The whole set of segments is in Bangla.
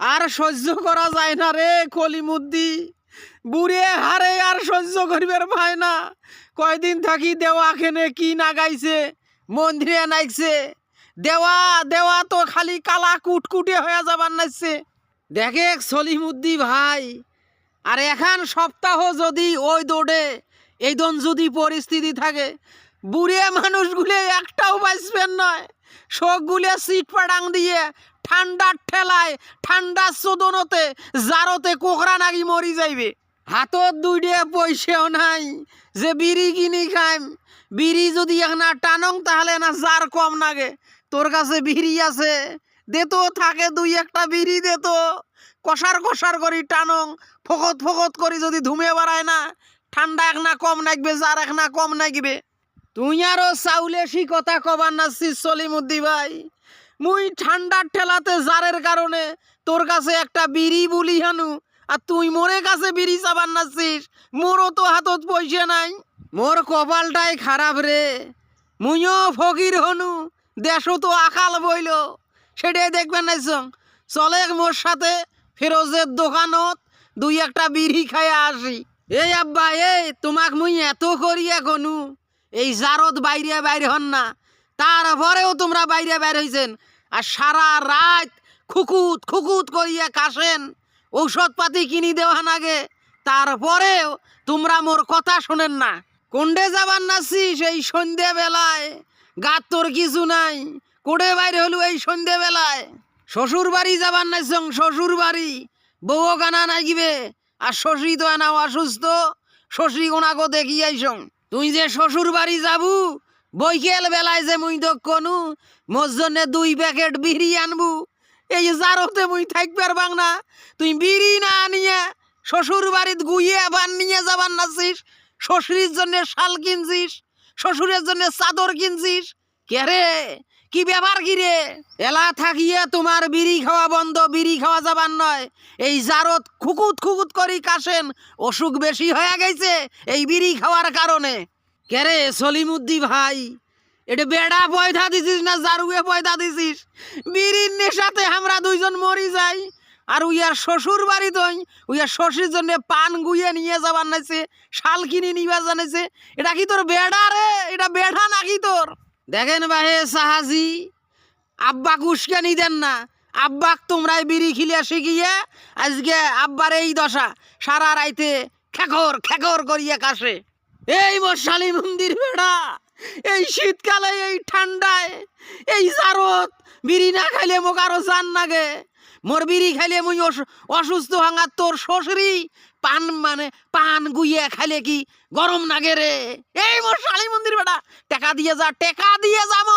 আর সহ্য করা যায় না রে, কলিমুদ্দি। বুড়ে হারে আর সহ্য করিবার ভাই না। কয়দিন থাকি দেওয়া খেনে কি নাগাইছে মন্দিরে নাইছে। দেওয়া দেওয়া তো খালি কালা কুটকুটে হয়ে যাবার নাইছে। দেখে সলিমুদ্দি ভাই, আর এখন সপ্তাহ যদি ওই দৌড়ে, এই দন যদি পরিস্থিতি থাকে বুড়ে মানুষগুলো একটাও বাঁচবেন নয়। শোকগুলো সিট পাডাং দিয়ে ঠান্ডার ঠেলায়, ঠান্ডার সোদনতে, জারতে কোকরা নাকি মরি যাইবে। হাতত দুইটে পয়সাও নাই যে বিড়ি কিনি খাইম। বিড়ি যদি না টানং তাহলে না জার কম নাগে। তোর কাছে বিড়ি আছে, দে তো, থাকে দুই একটা বিড়ি দে তো। কষার কষার করি টানং, ফকত ফকত করি যদি ধুমে বাড়ায় না, ঠান্ডা এক না কম নাগবে, জার এক না কম নাগবে। তুই আরও চাউলে সি কথা কবার নাচ্ছিস সলিমুদ্দি ভাই। মুই ঠান্ডার ঠেলাতে জারের কারণে তোর কাছে একটা বিড়ি বুলি হানু, আর তুই মোরে কাছে বিড়ি চাবার নাচ্ছিস মোরও তো হাতত পয়সা নাই। মোর কপালটাই খারাপ রে। মুইও ফকির হনু, দেশও তো আকাল বইল। সেটাই দেখবেন নাইছং চলে মোর সাথে ফেরোজের দোকানত দুই একটা বিড়ি খাইয়া আসি। এই আব্বা, এই তোমাক মুই এত করিয়া কনু। এই জারত বাইরে বাইরে হন না। তারপরেও তোমরা বাইরে বাইরে হইছেন। আর সারা রাত খুকুত খুকুত করিয়া কাশেন ঔষধপাতি কিনি দেওয়া নাগে। তারপরেও তোমরা মোর কথা শোনেন না। কোন্ডে যাবার নাছি সেই সন্ধে বেলায় গাত তোর কিছু নাই। কোডে বাইরে হলু এই সন্ধে বেলায় শ্বশুর বাড়ি যাবার নাইছং শ্বশুর বাড়ি বউ গানা নাই গিবে আর শশী তো এনা অসুস্থ। শশী ওনাকে দেখি আইসং তুই যে শ্বশুর বাড়ি যাবু, বৈকেল বেলায় যে মুই তো কনু, মোর জন্য দুই প্যাকেট বিড়ি আনবু। এই জারতে মুই থাকবার বাং না তুই বিড়ি না আনিয়া শ্বশুর বাড়িত গুইয়ে আবার নিয়ে যাবার নাছিস শ্বশুরের জন্য শাল কিনছিস? শ্বশুরের জন্য চাদর কিনছিস? কে রে? কি ব্যাপার কি রে? এলা থাকিয়ে তোমার বিড়ি খাওয়া বন্ধ, বিড়ি খাওয়া যাবার নয়। এই জারত খুকুত খুকুত করি কাশেন, অসুখ বেশি হয়ে গেছে এই বিড়ি খাওয়ার কারণে। কে রে সলিমুদ্দি ভাই, এটা বেড়া পয়দা দিছিস না জারুয়ে পয়দা দিছিস? বিড়ির নেশাতে আমরা দুইজন মরি যাই, আর উইয়ার শ্বশুর বাড়ি তই উইয়ার শ্বশুর জন্য পান গুইয়ে নিয়ে যাবার নাইছে শাল কিনে নিবার জানাইছে। এটা কি তোর বেড়া রে? এটা বেড়া নাকি তোর? দেখেন বাহে সাহাজি আব্বাক উস্কানি দেন না। আব্বাক তোমরাই বিড়ি খিলিয়া শিখিয়ে আজকে আব্বার এই দশা, সারা রাইতে খেকর খেকর করিয়া কাশে। এই মশালি মন্দির বেড়া, এই শীতকালে, এই ঠান্ডায়, এই জারত, বিড়ি না খাইলে মোক আরও জান নাগে। মোর বিড়ি খাইলে মুই অসু- অসুস্থ ভাঙা তোর শ্বশুরি, পান মানে পান গুইয়ে খাইলে কি গরম নাগে রে? এই মোর শালি মন্দির বেটা টেকা দিয়ে যা, টেকা দিয়ে যাব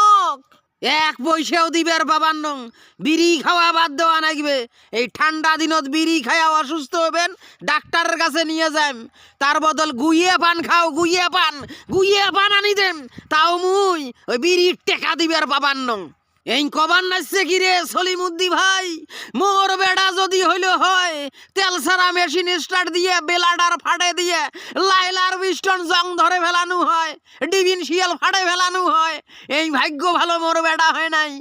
এক পয়সাও দিবার বাবার নং। বিড়ি খাওয়া বাদ দেওয়া নাগবে। এই ঠান্ডা দিনত বিড়ি খাওয়া অসুস্থ হবেন ডাক্তারের কাছে নিয়ে যাম তার বদল গুইয়ে পান খাও, গুইয়ে পান গুইয়ে পান আনি দেন তাও মুই ওই বিড়ির টেকা দিবার বাবার নং। এই কবার নাচছে কি রে সলিমুদ্দি ভাই, মোর বেড়া যদি হইল হয়, তেল সারা মেশিন স্টার্ট দিয়ে, বেলাডার ফাটে দিয়ে, লাইলার বিস্টন জং ধরে ফেলানো হয়, ডিভিনশিয়াল ফাটে ফেলানো হয় এই ভাগ্য ভালো মোর বেড়া হয় নাই।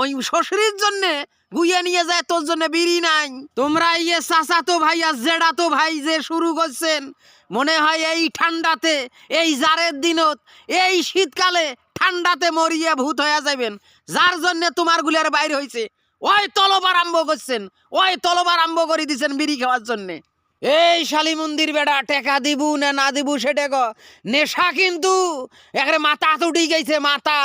ওই শ্বশুরের জন্যে গুইয়ে নিয়ে যায়, তোর জন্য বিড়ি নাই। তোমরা ইয়ে চাচাতো ভাই আর জেডাতো ভাই যে শুরু করছেন, মনে হয় এই ঠান্ডাতে, এই জারের দিনত, এই শীতকালে ঠান্ডাতে মরিয়া ভূত হয়ে যাবেন যার জন্য তোমারগুলার বাইরে হয়েছে ওই তলব আরম্ভ করছেন, ওই তলব আরম্ভ করে দিছেন বিড়ি খাওয়ার জন্যে। এই শালি মন্দির বেড়া, টেকা দিবু না না দিবু সেটা নেশা কিন্তু। একেবারে মাথা উঠি গেছে, মাথা